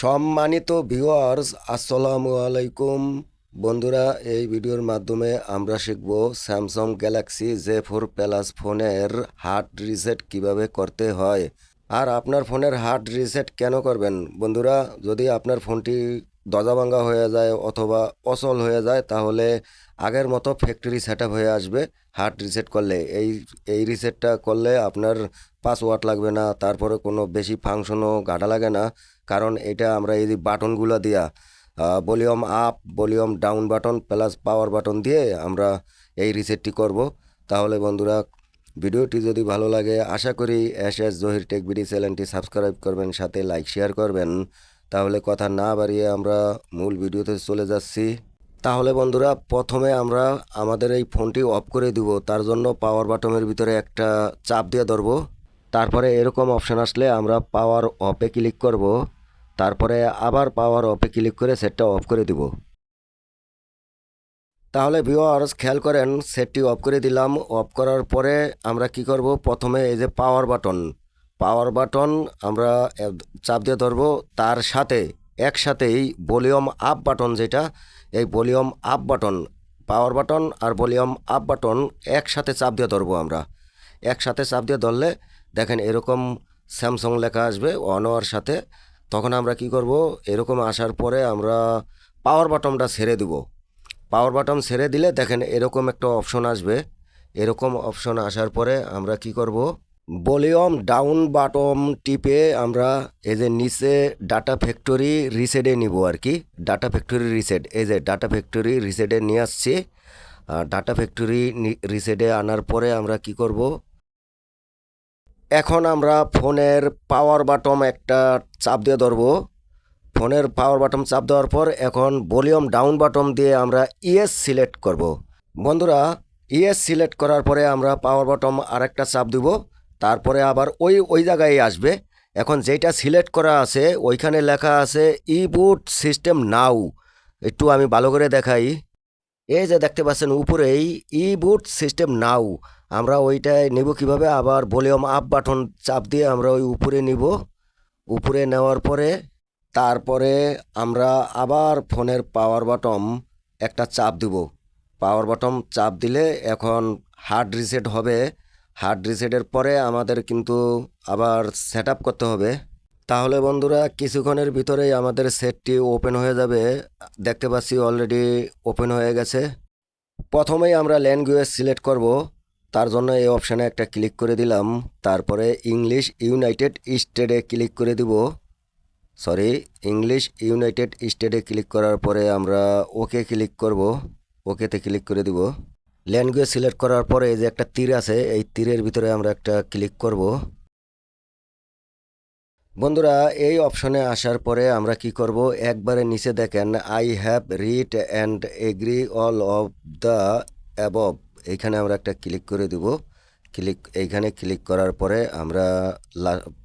সম্মানিত ভিউয়ার্স আসসালামু আলাইকুম। বন্ধুরা, এই ভিডিওর মাধ্যমে আমরা শিখব Samsung Galaxy J four plus ফোনের হার্ট রিসেট কীভাবে করতে হয়। আর আপনার ফোনের হার্ট রিসেট কেন করবেন? বন্ধুরা, যদি আপনার ফোনটি দজাভাঙ্গা হয়ে যায় অথবা অচল হয়ে যায়, তাহলে আগের মতো ফ্যাক্টরি সেট হয়ে আসবে হার্ড রিসেট করলে। এই এই রিসেটটা করলে আপনার পাসওয়ার্ড লাগবে না, তারপরে কোনো বেশি ফাংশনও ঘাটা লাগে না। কারণ এটা আমরা এই বাটনগুলো দিয়া volume up, volume down button plus power button দিয়ে আমরা এই রিসেটটি করব। তাহলে বন্ধুরা, ভিডিওটি যদি ভালো লাগে, আশা করি S S Zahir tech BD চ্যানেলটি সাবস্ক্রাইব করবেন, সাথে লাইক শেয়ার করবেন। তাহলে কথা না বাড়িয়ে আমরা মূল ভিডিওতে চলে যাচ্ছি। তাহলে বন্ধুরা, প্রথমে আমরা আমাদের এই ফোনটি অফ করে দিব। তার জন্য পাওয়ার বাটনের ভিতরে একটা চাপ দিয়ে ধরবো। তারপরে এরকম অপশান আসলে আমরা পাওয়ার অফে ক্লিক করব। তারপরে আবার পাওয়ার অফে ক্লিক করে সেটটা অফ করে দিব। তাহলে ভিওয়ার্স খেয়াল করেন সেটটি অফ করে দিলাম। অফ করার পরে আমরা কি করব? প্রথমে এই যে পাওয়ার বাটন পাওয়ার বাটন আমরা চাপ দিয়ে ধরবো। তার সাথে, একসাথেই ভলিউম আপ বাটন যেটা, এই volume up button power button আর ভলিউম আপ বাটন একসাথে চাপ দিয়ে ধরবো আমরা। একসাথে চাপ দিয়ে ধরলে দেখেন এরকম স্যামসং লেখা আসবে অনোয়ার সাথে। তখন আমরা কি করব? এরকম আসার পরে আমরা পাওয়ার বাটনটা ছেড়ে দিব। পাওয়ার বাটন ছেড়ে দিলে দেখেন এরকম একটা অপশন আসবে। এরকম অপশন আসার পরে আমরা কি করব? ভলিউম ডাউন বাটম টিপে আমরা এই যে নিচে ডাটা ফ্যাক্টরি রিসেটে নিব আর কি। ডাটা ফ্যাক্টরি রিসেট এই যে ডাটা ফ্যাক্টরি রিসেটে নিয়ে আসছি। ডাটা ফ্যাক্টরি রিসেটে আনার পরে আমরা কি করব? এখন আমরা ফোনের পাওয়ার বাটম একটা চাপ দিয়ে ধরবো। ফোনের পাওয়ার বাটম চাপ দেওয়ার পর এখন ভলিউম ডাউন বাটম দিয়ে আমরা ইএস সিলেক্ট করব। বন্ধুরা ইএস সিলেক্ট করার পরে আমরা পাওয়ার বাটম আরেকটা চাপ দিব। তারপরে আবার ওই ওই জায়গায় আসবে। এখন যেটা সিলেক্ট করা আছে, ওইখানে লেখা আছে ই বুট সিস্টেম নাও একটু আমি ভালো করে দেখাই। এই যে দেখতে পাচ্ছেন, উপরেই ই বুট সিস্টেম নাও আমরা ওইটায় নেব কীভাবে? আবার ভলিউম আপ বাটন চাপ দিয়ে আমরা ওই উপরে নিব। উপরে নেওয়ার পরে তারপরে আমরা আবার ফোনের পাওয়ার বাটম একটা চাপ দিব। পাওয়ার বাটম চাপ দিলে এখন হার্ড রিসেট হবে। হার্ড রিসেটের পরে আমাদের কিন্তু আবার সেট করতে হবে। তাহলে বন্ধুরা, কিছুক্ষণের ভিতরেই আমাদের সেটটি ওপেন হয়ে যাবে। দেখতে পাচ্ছি অলরেডি ওপেন হয়ে গেছে। প্রথমেই আমরা ল্যাঙ্গুয়েজ সিলেক্ট করব। তার জন্য এই অপশানে একটা ক্লিক করে দিলাম। তারপরে ইংলিশ ইউনাইটেড স্টেটে ক্লিক করে দিব। সরি, ইংলিশ ইউনাইটেড স্টেটে ক্লিক করার পরে আমরা ওকে ক্লিক করব। ওকেতে ক্লিক করে দিব। ল্যাঙ্গুয়েজ সিলেক্ট করার পরে যে একটা তীর আছে, এই তীরের ভিতরে আমরা একটা ক্লিক করব। বন্ধুরা, এই অপশনে আসার পরে আমরা কি করব? একবারে নিচে দেখেন I have read and agree all of the above এইখানে আমরা একটা ক্লিক করে দিব। ক্লিক এইখানে ক্লিক করার পরে আমরা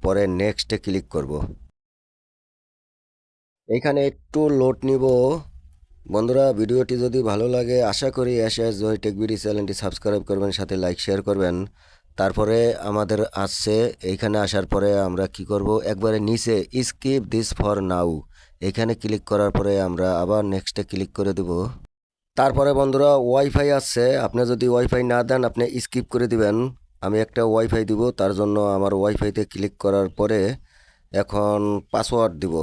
পরে নেক্সটে ক্লিক করব। এইখানে একটু লোড নিব। বন্ধুরা, ভিডিওটি যদি ভালো লাগে, আশা করি S S Joy Tech BD চ্যানেলটি সাবস্ক্রাইব করবেন, সাথে লাইক শেয়ার করবেন। তারপরে আমাদের আসছে এইখানে আসার পরে আমরা কি করব? একবারে নিচে স্কিপ দিস ফর নাও এখানে ক্লিক করার পরে আমরা আবার নেক্সটে ক্লিক করে দেব। তারপরে বন্ধুরা ওয়াইফাই আসছে। আপনি যদি ওয়াইফাই না দেন, আপনি স্কিপ করে দিবেন। আমি একটা ওয়াইফাই দিব, তার জন্য আমার ওয়াইফাইতে ক্লিক করার পরে এখন পাসওয়ার্ড দিব।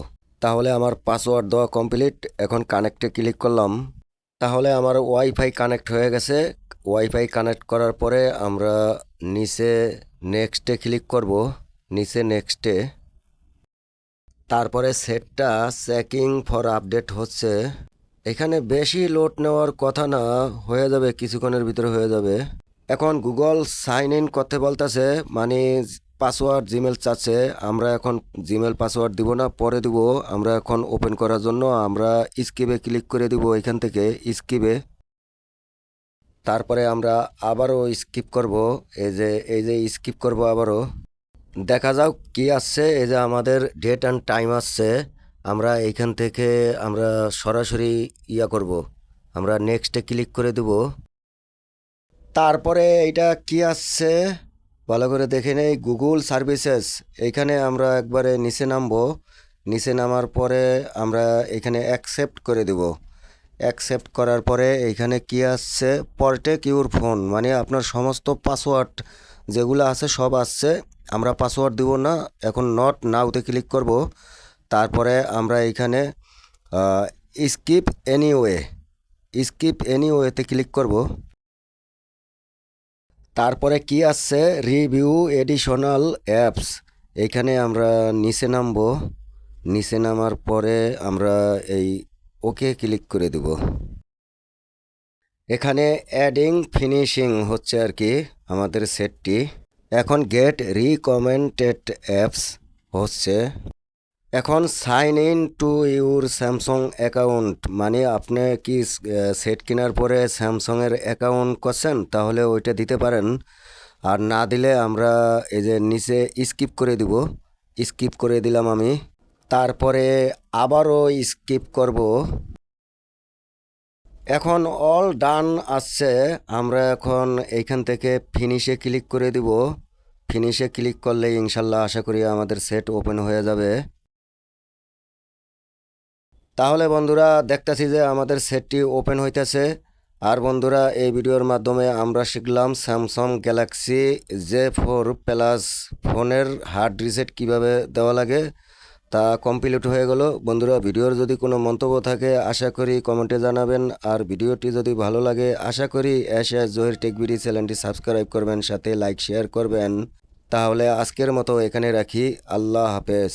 তাহলে আমার পাসওয়ার্ড দেওয়া কমপ্লিট এখন কানেক্টে ক্লিক করলাম। তাহলে আমার ওয়াইফাই কানেক্ট হয়ে গেছে। ওয়াইফাই কানেক্ট করার পরে আমরা নিচে নেক্সটে ক্লিক করব। নিচে নেক্সটে তারপরে সেটটা চেকিং ফর আপডেট হচ্ছে। এখানে বেশি লোড নেওয়ার কথা না, হয়ে যাবে, কিছুক্ষণের ভিতরে হয়ে যাবে। এখন গুগল সাইন ইন করতে বলতেছে মানে পাসওয়ার্ড জিমেল চাচ্ছে, আমরা এখন জিমেল পাসওয়ার্ড দিব না, পরে দিব, আমরা এখন ওপেন করার জন্য আমরা স্কিপে ক্লিক করে দিব এখান থেকে, স্কিপে। তারপরে আমরা আবারও স্কিপ করব, এই যে এই যে স্কিপ করব আবারও। দেখা যাক কি আসছে, এই যে আমাদের ডেট অ্যান্ড টাইম আসছে। আমরা এইখান থেকে আমরা সরাসরি ইয়া করব। আমরা নেক্সটে ক্লিক করে দেব। তারপরে এটা কি আসছে? ভালো করে দেখে নেই। গুগল সার্ভিসেস এইখানে আমরা একবারে নিচে নামবো। নিচে নামার পরে আমরা এখানে অ্যাকসেপ্ট করে দেব। অ্যাকসেপ্ট করার পরে এইখানে কি আসছে? পরটেক ইউর ফোন মানে আপনার সমস্ত পাসওয়ার্ড যেগুলো আছে সব আসছে। আমরা পাসওয়ার্ড দিব না। এখন নট নাওতে ক্লিক করব। তারপরে আমরা এইখানে স্কিপ এনিওয়ে স্কিপ এনিওয়েতে ক্লিক করব। তারপরে কি আসছে? রিভিউ এডিশনাল অ্যাপস এইখানে আমরা নিচে নামবো। নিচে নামার পরে আমরা এই ওকে ক্লিক করে দেব। এখানে অ্যাডিং ফিনিশিং হচ্ছে আর কি আমাদের সেটটি এখন গেট রিকমেন্ডেড অ্যাপস হচ্ছে। এখন sign in to your Samsung account মানে আপনি কি সেট কেনার পরে স্যামসংয়ের অ্যাকাউন্ট করছেন, তাহলে ওইটা দিতে পারেন। আর না দিলে আমরা এই যে নিচে স্কিপ করে দিব স্কিপ করে দিলাম আমি। তারপরে আবারও স্কিপ করব। এখন অল ডান আসছে, আমরা এখন এইখান থেকে ফিনিশে ক্লিক করে দিব। ফিনিশে ক্লিক করলে ইনশাল্লাহ আশা করি আমাদের সেট ওপেন হয়ে যাবে। তাহলে বন্ধুরা দেখতেছি যে আমাদের সেটটি ওপেন হইতেছে। আর বন্ধুরা, এই ভিডিওর মাধ্যমে আমরা শিখলাম Samsung Galaxy J four plus ফোনের হার্ড রিসেট কীভাবে দেওয়া লাগে, তা কমপ্লিট হয়ে গেল। বন্ধুরা, ভিডিওর যদি কোনো মন্তব্য থাকে, আশা করি কমেন্টে জানাবেন। আর ভিডিওটি যদি ভালো লাগে, আশা করি এসে জহির টেকবিডি চ্যানেলটি সাবস্ক্রাইব করবেন, সাথে লাইক শেয়ার করবেন। তাহলে আজকের মতো এখানে রাখি। আল্লাহ হাফেজ।